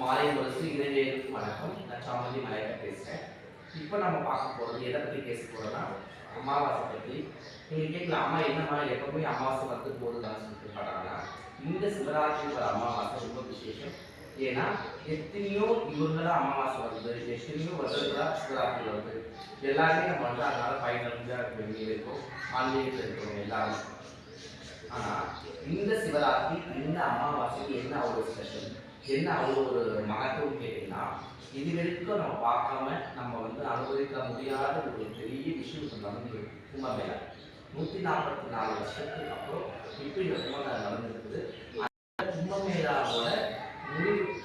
மாலை முரசு இளைஞர்களுக்கு வணக்கம். நான் சாமந்தி மலையக்க பேசுகிறேன் இப்போ நம்ம பார்க்க போகிறது எதை பற்றி பேச போகிறோம்னா அமாவாசை பற்றி நீங்கள் கேட்கலாம் அம்மா என்னம்மா எப்பவுமே அமாவாசை வந்து போதுதான்னு சொல்லிட்டு பாட்டாங்கன்னா இந்த சிவராத்திரி அமாவாசை ரொம்ப விசேஷம். ஏன்னா எத்தனையோ இவர்களாக அமாவாசை வருது எத்தனையோ வருடங்களா சிவராத்திரி வருது. எல்லாருமே நம்ம வந்து அதனால பயனடைஞ்சாக வெளியில் இருக்கும். ஆன்மீகத்தில் இருக்கிறோம் எல்லாரும். ஆனால் இந்த சிவராத்திரி இந்த அமாவாசைக்கு என்ன அவ்வளோ ஸ்பெஷல் என்ன அவ்வளோ ஒரு மகத்துவம் கேட்டீங்கன்னா இது வரைக்கும் நம்ம பார்க்காம நம்ம வந்து அனுபவிக்க முடியாத ஒரு பெரிய விஷயம் நடந்து கும்பமேளா. நூற்றி நாற்பத்தி நாலு வருஷத்துக்கு அப்புறம் இப்போ இந்த கும்பமேளா நடந்திருக்குது அந்த கும்பமேளாவோட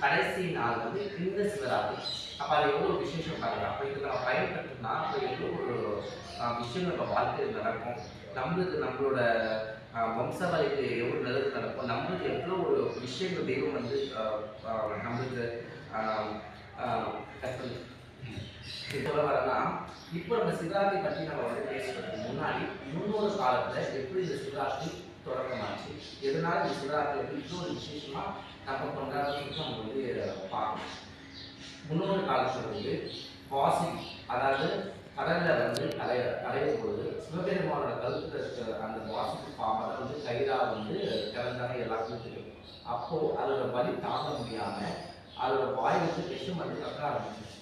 கடைசி நாள் வந்து இந்த சிவராத்திரி. அப்போ அது எவ்வளோ விசேஷம் பார்க்குறோம் அப்போ இதுக்கு நம்ம பயன்பட்டோம்னா அப்போ எவ்வளோ ஒரு விஷயம் நம்ம வாழ்க்கையில் நடக்கும். நம்மளுக்கு நம்மளோட ஆஹ், வம்சாவளிக்கு எவ்வளோ நல்லது நடக்கும். நம்மளுக்கு எவ்வளோ ஒரு விஷயங்கள் தெய்வம் வந்து நம்மளுக்கு சொல்ல இப்போ நம்ம சிவராத்திரி பற்றி நம்ம வந்து பேசுறதுக்கு முன்னாடி முன்னொரு காலத்தில் எப்படி இந்த சிவராத்திரி தொடக்கமாச்சு. எதனால இந்த சிவராத்திரி இன்னொரு விசேஷமா நம்ம கொண்டாடுறதுக்கு நம்ம வந்து பார்க்கணும். முன்னொரு காலத்தில் வந்து வாசி அதாவது கடலில் வந்து அலைய அலையும் பொழுது சிவபெருமானோட கழுத்தில் இருக்கிற அந்த வாசிப்பு பாம்பை வந்து கைதாக வந்து கிடந்தாங்க எல்லாருக்கும் தெரியும் அப்போ அதோட வலி தாங்க முடியாமல் அதோட வாய் வந்து விஷம் வந்து கக்க ஆரம்பிச்சிச்சு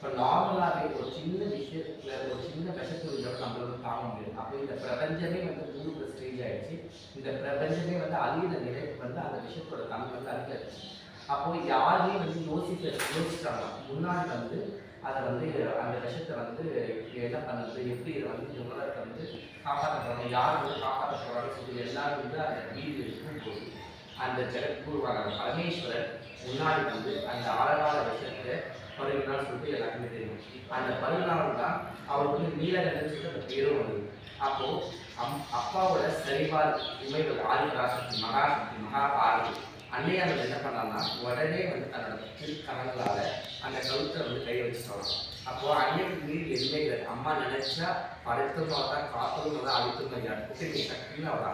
இப்போ நார்மலாகவே ஒரு சின்ன விஷயத்தில் ஒரு சின்ன விஷத்து விட நம்மளால தாங்க முடியும் அப்போ இந்த பிரபஞ்சமே வந்து மூணு ஸ்டேஜ் ஆயிடுச்சு. இந்த பிரபஞ்சமே வந்து அழியிற நிலைக்கு வந்து அந்த விஷயத்தோட தன்மை வந்து அழிஞ்சிருச்சு அப்போ யாருமே வந்து யோசிக்க யோசிச்சாங்க முன்னாடி வந்து அதை வந்து அந்த விஷத்தை வந்து என்ன பண்ணுறது எப்படி இதை வந்து இந்த உலகத்தை வந்து காப்பாற்ற போகிறாங்க யார் வந்து காப்பாற்ற போகிறாங்கன்னு சொல்லி எல்லாரும் வந்து அந்த வீடு இருக்கும்போது அந்த ஜெகத்குருவான பரமேஸ்வரர் முன்னாடி வந்து அந்த ஆழகால விஷயத்தை பருகினான்னு சொல்லிட்டு எல்லாருக்குமே தெரியும். அந்த பருகினால் தான் அவருக்கு வந்து நீலகண்டன் சொல்லிட்டு அந்த பேரும் வந்தது. அப்போ அம் அப்பாவோட சரிபால் ஆதி பராசக்தி மகாசக்தி மகாபாரதி. அன்னையானது என்ன பண்ணாங்கன்னா உடனே வந்து தன்னோட திருக்கரங்களால் அந்த கழுத்தை வந்து கை வச்சுட்டாங்க அப்போ அன்னைக்கு நீர் எதுவுமே இல்லை. அம்மா நினைச்சா படைத்தும் தான் காத்தலும் தான் அழித்தும் ஐயா. குட்டி சக்தின்னு அவரா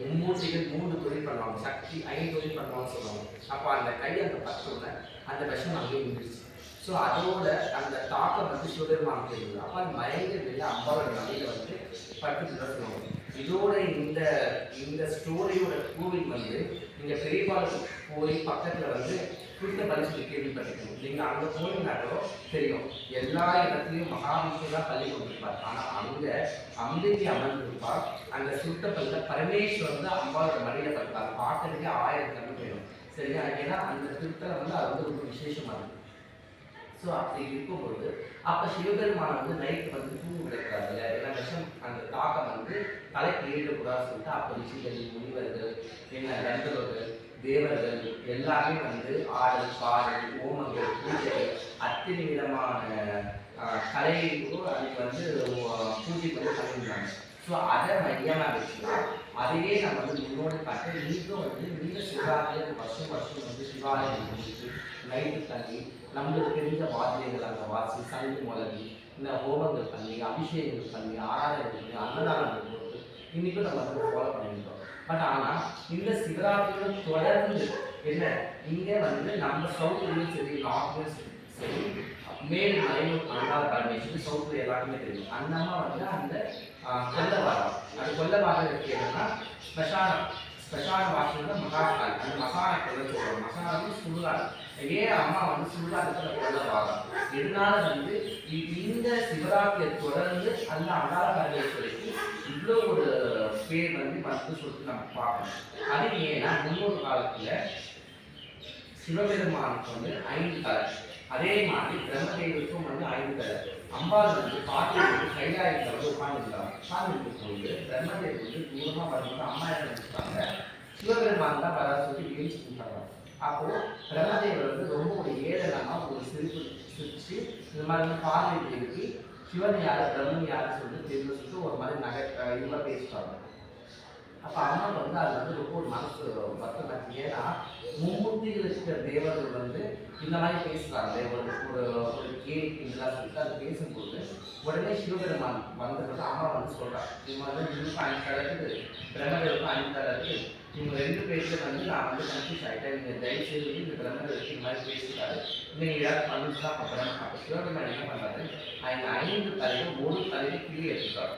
மும்மூர்த்திகள் மூன்று தொழில் பண்ணுவாங்க. சக்தி ஐந்து தொழில் பண்ணுவாங்கன்னு சொல்லுவாங்க. அப்போ அந்த கை அந்த பத்து அந்த விஷம் அங்கேயே இருந்துச்சு ஸோ அதோட அந்த தாக்கம் வந்து சிவபெருமான் தெரியுது அப்போ மயங்க வெளியே அம்பாவோட நதியில வந்து பட்டு சொல்லுவோம் இதோட இந்த இந்த ஸ்டோரியோட கோவில் வந்து நீங்கள் பெரியபாலுக்கு போய் பக்கத்தில் வந்து குறித்த பரிசு கேள்விப்பட்டிருக்கணும் நீங்கள் அங்கே போனீங்கன்னாக்கோ தெரியும். எல்லா இடத்துலையும் மகாவிஷ்ணு தான் பள்ளி கொண்டிருப்பார் ஆனால் அங்கே அம்பிகை அமர்ந்திருப்பார் அந்த சுத்த பல்ல பரமேஸ்வர் வந்து அம்பாவோட மலையில் படுத்தார் பார்க்கறதுக்கே ஆயிரம் கண்ணு போயிடும் சரியா? ஏன்னா அந்த திருத்தலை வந்து அது வந்து ரொம்ப விசேஷமாக இருக்கும் ஸோ அப்படி இருக்கும்பொழுது அப்போ சிவபெருமான் வந்து நைட் வந்து தூங்க விடக்கூடாது இல்லை ஏன்னா விஷம் அந்த தாக்கம் வந்து தலைக்கு ஏறக்கூடாதுன்னு சொல்லிட்டு அப்போ ரிஷிகள் முனிவர்கள் என்ன நண்பர்கள் தேவர்கள் எல்லாமே வந்து ஆடல் பாடல் ஓமங்கள் பூஜைகள் அத்தனை விதமான ஆஹ், அதுக்கு வந்து பூஜை பண்ணி பண்ணியிருந்தாங்க. ஸோ அதை மையமாக வச்சுக்கலாம் அதையே நம்ம வந்து முன்னோடு பார்த்து இன்னும் வந்து மிக சிவாலயம் வருஷம் வருஷம் வந்து சிவாலயம் முடிச்சு நைட்டு தண்ணி நம்மளுக்கு தெரிஞ்ச வாத்தியங்கள் அங்கே வாசி சங்கு முதலி இந்த ஹோமங்கள் பண்ணி அபிஷேகங்கள் பண்ணி ஆராதனை பண்ணி அன்னதானங்கள் கொடுத்து இன்னைக்கும் நம்ம வந்து ஃபாலோ பண்ணியிருக்கோம் பட் ஆனால் இந்த சிவராத்திரிகள் தொடர்ந்து என்ன? இங்கே வந்து நம்ம சவுத்துலேயும் சரி நார்த்லேயும் சரி மேல் மலையூர் அங்காள பரமேஸ்வரி சவுத்துல எல்லாருமே தெரியும். அந்த வந்து அந்த கொல்லவாரம். அந்த கொல்லவாரம் இருக்கு என்னன்னா ஸ்மசானம் பிரசார வாசல் மகாகால் அந்த கொள்ள கொல்ல சொல்றோம் வந்து சுடுகாடு ஏன் அம்மா வந்து சுடுகாலத்தில் கொள்ள வாரம் இதனால வந்து இந்த சிவராத்திரியை தொடர்ந்து அந்த அங்காள பரமேஸ்வரிக்கு இவ்வளோ ஒரு பேர் வந்து வந்து சொல்லிட்டு நம்ம பார்க்கணும் அது ஏன்னா முன்னொரு காலத்தில் சிவபெருமானுக்கு வந்து ஐந்து காலம் அதே மாதிரி பிரம்மதேவருக்கும் வந்து ஐந்து அம்பாள் வந்து பாட்டி வந்து கைலாயத்தில் வந்து உட்காந்துருக்காங்க உட்காந்துருக்கும் போது பிரம்மதேவர் வந்து தூரமாக வரும்போது அம்மா என்ன நினைச்சிட்டாங்க சிவபெருமான் தான் வர சொல்லி வீழ்ச்சி கொடுத்தாங்க அப்போ பிரம்மதேவர் வந்து ரொம்ப ஒரு ஏழனமா ஒரு சிரிப்பு சிரிச்சு இந்த மாதிரி பார்வை தேவிக்கு சிவன் யார் பிரம்மன் யாருன்னு சொல்லிட்டு தெரிஞ்சு சொல்லிட்டு ஒரு மாதிரி நகை அஹ் இவங்க பேசிட்டாங்க அப்போ அம்மா வந்து அது வந்து ரொம்ப ஒரு மனசு வருத்தம் ஏன்னா மும்மூர்த்திகள் இருக்கிற தேவர்கள் வந்து இந்த மாதிரி பேசுறாங்க ஒரு ஒரு ஒரு கேக் இதெல்லாம் சொல்லிட்டு அது பேசும்போது உடனே சிவபெருமான் வந்ததுக்கு அம்மா வந்து சொல்றாங்க இவங்க வந்து வந்து அஞ்சு தலை இருக்குது பிரம்மதேவருக்கும் அஞ்சு தலை இவங்க ரெண்டு பேர்ல வந்து நான் வந்து கன்ஃபியூஸ் ஆகிட்டேன் நீங்கள் தயவு செய்து வந்து இந்த பிரம்மதேவருக்கு இந்த மாதிரி பேசிட்டாரு நீங்கள் ஏதாவது பண்ணுச்சா அப்புறம் அப்போ சிவபெருமான் என்ன பண்ணுறாரு அந்த ஐந்து தலைவர் ஒரு தலையை கீழே எடுத்துட்டாரு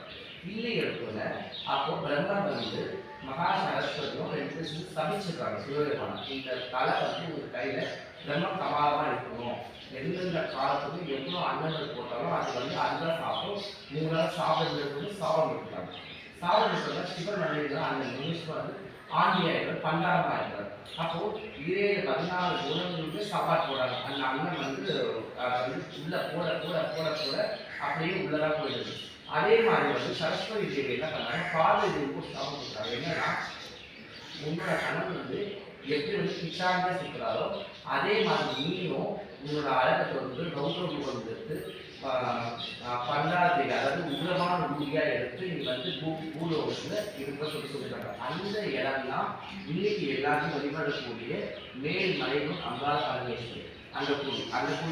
இல்லை எடுத்தோன்னே அப்போ பிரம்மர் வந்து மகா சரஸ்வதியும் ரெண்டு பேரும் சமைச்சிருக்காங்க சிவபெருமான. இந்த தலை வந்து ஒரு கையில் பிரம்ம கபாலமாக இருக்கணும். எந்தெந்த காலத்துக்கும் எவ்வளோ அன்னங்கள் போட்டாலும் அது வந்து அதுதான் சாப்பிடும். மூணு நாள் சாப்பிடுறது சாபம் விட்டுறாங்க சாபம் விட்டுறதா சிவன் மனைவி அந்த நிமிஷம் வந்து ஆண்டியாயிரம் பண்டாரம் ஆயிடுறாரு அப்போ ஏழு பதினாலு குணங்களுக்கு சவால் போடுறாங்க. அந்த அண்ணன் வந்து உள்ள போட போட போட போட அப்படியே உள்ளதா போயிடுது. அதே மாதிரி வந்து சரஸ்வதி தேவி என்ன பண்ணாங்க? பார்வதி தேவிக்கு சாபம் கொடுத்தாங்க என்னன்னா உன்னோட கணவன் வந்து எப்படி வந்து பிச்சாண்டியா சுற்றுறாரோ அதே மாதிரி நீயும் உன்னோட அழகத்தை வந்து ரௌத்ரம் எடுத்து பண்டாரத்தை அதாவது உgrமான ஊதியா எடுத்து நீ வந்து பூ பூலோகத்தில் இருக்க சொல்லி சொல்லிட்டாங்க. அந்த இடம் தான் இன்னைக்கு எல்லாத்தையும் வழிபடக்கூடிய மேல் மலையும் அங்காள பரமேஸ்வரி அந்த பூ அந்த பூ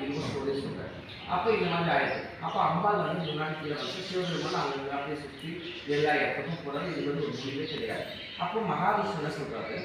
இருபது சொல்லி சொல்றேன் அப்போ இந்த மாதிரி ஆயிடுச்சு அப்போ அம்பாள் வந்து முன்னாடி கீழே வந்து சிவபெருமான் அவங்க அப்படியே சுற்றி எல்லா இடத்துக்கும் போகிறது இது வந்து ஒரு முடிவே கிடையாது. அப்போ மகாவிஷ்ணு சொல்கிறாரு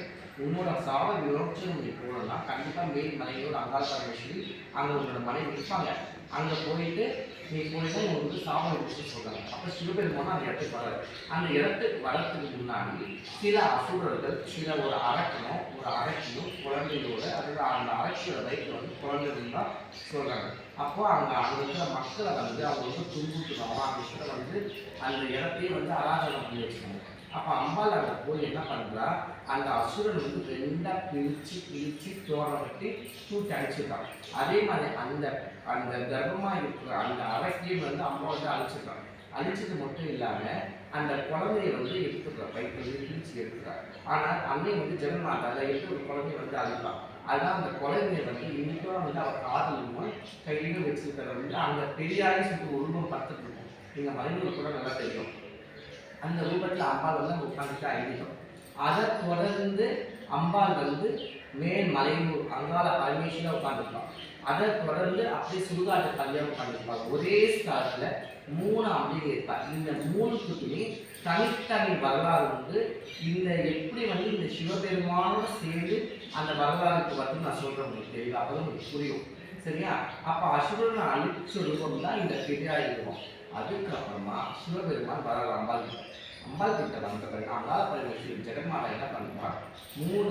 உன்னோட சாவ விரோச்சனம் நீ போனோம்னா கண்டிப்பாக மேல் மலையோட அங்காள பரமேஸ்வரி அங்கே உங்களோட மலை இருப்பாங்க. அங்கே போயிட்டு நீ போயிட்டு உங்களுக்கு வந்து சாபம் எடுத்து சொல்கிறாங்க அப்போ சிவபெருமான் அந்த இடத்துக்கு வராது அந்த இடத்துக்கு வரத்துக்கு முன்னாடி சில அசுரர்கள் சில ஒரு அரக்கனும் ஒரு அரக்கியும் குழந்தையோட அதாவது அந்த அரக்கியோட வயிற்று வந்து குழந்தைகள் தான் சொல்கிறாங்க அப்போ அங்கே அங்கே இருக்கிற மக்களை வந்து அவங்க வந்து துன்புறுத்தணும் அந்த இடத்துல வந்து அந்த இடத்தையே வந்து அராஜகம் பண்ணி வச்சுக்கணும் அப்போ அம்பாள் அங்கே போய் என்ன பண்ணுறா அந்த அசுரன் வந்து ரெண்டா பிரித்து பிரித்து தோரப்பட்டு தூக்கி அடிச்சிருக்கான் அதே மாதிரி அந்த அந்த கர்ப்பமாக இருக்கிற அந்த அரக்கையும் வந்து அம்மா வந்து அழிச்சிருக்காங்க அழிச்சது மட்டும் இல்லாமல் அந்த குழந்தைய வந்து எடுத்துக்கிறா பைக்கு வந்து பிரித்து எடுத்துக்கிறார் ஆனால் அன்னை வந்து ஜெகன்மாதா அதை எடுத்து ஒரு குழந்தைய வந்து அழிப்பான். அதான் அந்த குழந்தைய வந்து இன்னைக்கும் வந்து அவர் காதலும் கையிலும் வச்சிருக்கிற வந்து அந்த பெரியாரையும் சொல்லிட்டு உருவம் பார்த்துட்டு இருக்கும். நீங்கள் மலைநூல் கூட நல்லா தெரியும். அந்த ரூபத்தில் அம்பாள் வந்து உட்காந்துட்டு ஐதீகம் அதை தொடர்ந்து அம்பாள் வந்து மேல் மலையூர் அங்காள பரமேஸ்வரா உட்காந்துருப்பான் அதை தொடர்ந்து அப்படியே சுடுகாட்டு கல்யாணம் உட்காந்துருப்பாங்க ஒரே ஸ்தானத்தில் மூணு அம்பிகை இருப்பார் இந்த மூணுத்துக்குமே தனித்தனி வரலாறு வந்து இந்த எப்படி வந்து இந்த சிவபெருமானோட சேர்ந்து அந்த வரலாறுக்கு வந்து நான் சொல்கிறேன் உங்களுக்கு தெரியல அப்போ உங்களுக்கு புரியும். சரியா? அப்போ அசுரனை அழிச்ச ரூபம் தான் இந்த பெரியார் இருக்கும் அதுக்கப்புறமா சிவபெருமான் வரலாம் அம்பாள் கிட்ட. அம்பாள் வந்த பிறகு அங்காள பரமேஸ்வரி ஜெகன்மாலா என்ன பண்ணுவார் மூணு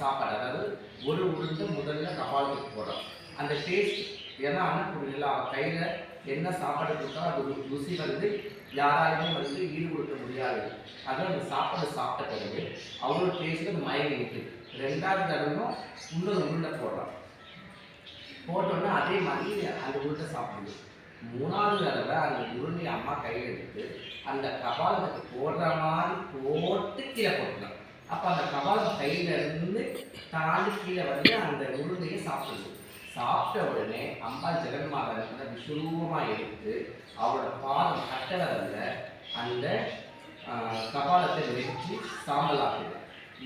சாப்பாடு அதாவது ஒரு உருண்டை முதல்ல கபாலுக்கு போடுறோம் அந்த டேஸ்ட் ஏன்னா அன்னபூர்ணியில் அவள் கையில் என்ன சாப்பாடு கொடுத்தாலும் அது ஒரு ருசி வந்து யாராலுமே வந்து ஈடு கொடுக்க முடியாது. அதான் அந்த சாப்பாடு சாப்பிட்ட பிறகு அவ்வளோ டேஸ்ட்டு மயங்கி நிற்குது ரெண்டாவது தடவையும் இன்னொரு உருண்டை போடுறோம் போட்டோன்னே அதே மாதிரி அந்த உருண்டை சாப்பிடுது. மூணாவது தடவை அந்த உருண்டையை அம்மா கையில் எடுத்து அந்த கபாலத்துக்கு போடுற மாதிரி போட்டு கீழே போட்டுக்கலாம் அப்போ அந்த கபாலம் கையில இருந்து தாண்டி கீழே வந்து அந்த உருண்டையை சாப்பிடுது சாப்பிட்ட உடனே அம்மா ஜெகன்மாதா விஸ்வரூபமாக எடுத்து அவரோட பாதம் கட்டளவில் அந்த கபாலத்தை வெற்றி சாம்பலாக்குது.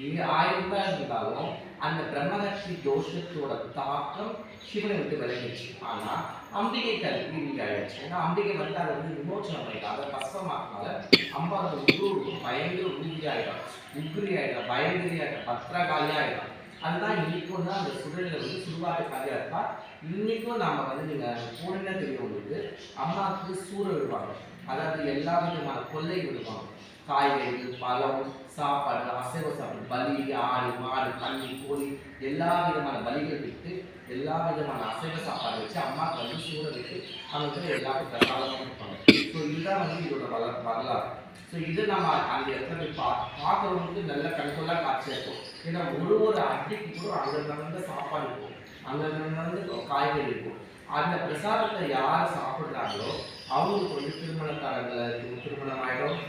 இது ஆயிரம் ரூபாய் இருந்தாலும் அந்த பிரம்மகர்ஷி தோஷத்தோட தாக்கம் சிவனை விட்டு விலகிடுச்சு. ஆனால் அம்பிகை கல்வி ஆயிடுச்சு ஏன்னா அம்பிகை வந்து அதை வந்து விமோச்சனம் பண்ணிட்டாங்க அதை பஸ்வமாக்கினால அம்பாவோட உரு பயங்கர உறுதி ஆயிடும் உக்ரி ஆயிடும் பயங்கரி ஆயிடும் பத்திரகாலி ஆயிடும் அதுதான் இன்னைக்கும் தான் அந்த சுடலில் வந்து சுடுகாட்டு காலியாக இருப்பா இன்னைக்கும் நாம வந்து நீங்க போனீங்கன்னா தெரியும் உங்களுக்கு. அம்மாவுக்கு சூற விடுவாங்க அதாவது எல்லா விதமான கொள்ளை விடுவாங்க. காய்கறிகள் பழம் சாப்பாடு அசைவ சாப்பாடு பலி ஆடு மாடு தண்ணி கோழி எல்லா விதமான பலிகள் விட்டு எல்லா விதமான அசைவ சாப்பாடு வச்சு அம்மாவுக்கு வந்து சூட விட்டு அவங்க எல்லாருக்கும் பிரசாதமாக கொடுப்பாங்க. ஸோ இதுதான் வந்து இதோட வள வரலாறு. ஸோ இது நம்ம அந்த இடத்துல போய் பா பார்க்குறவங்களுக்கு நல்ல கண்கொள்ளா காட்சியாக இருக்கும். ஏன்னா ஒரு ஒரு அட்டிக்கு கூட அங்கே நடந்த சாப்பாடு இருக்கும். அங்கே நடந்து காய்கறி இருக்கும். அந்த பிரசாதத்தை யார் சாப்பிட்றாங்களோ அவங்களுக்கு வந்து திருமணக்காரங்களை இருக்கும் திருமணம் ஆகிடும்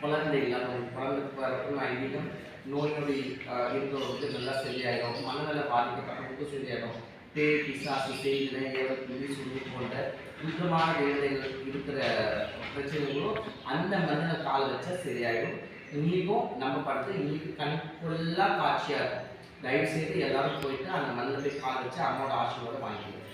குழந்தை இல்லாதவங்க குழந்தைக்கு பிறக்கும் ஐதீகம் நோய் நொடி இருக்கிறவங்களுக்கு நல்லா சரியாயிடும். மனநல பாதிக்கப்பட்டவங்களுக்கு சரியாயிடும். பேய் பிசாசு தேயிலை ஏவல் சொல்லி போன்ற யுத்தமான தேவதைகள் இருக்கிற பிரச்சனைகளும் அந்த மண்ணில் கால் வச்சா சரியாயிடும். இன்னைக்கும் நம்ம படத்தை இன்னைக்கு கண் ஃபுல்லாக காட்சியாக இருக்கும். தயவுசெய்து எல்லாரும் போயிட்டு அந்த மண்ணில் போய் கால் வச்சு அம்மோட ஆசீர்வாதம் வாங்கிக்கணும்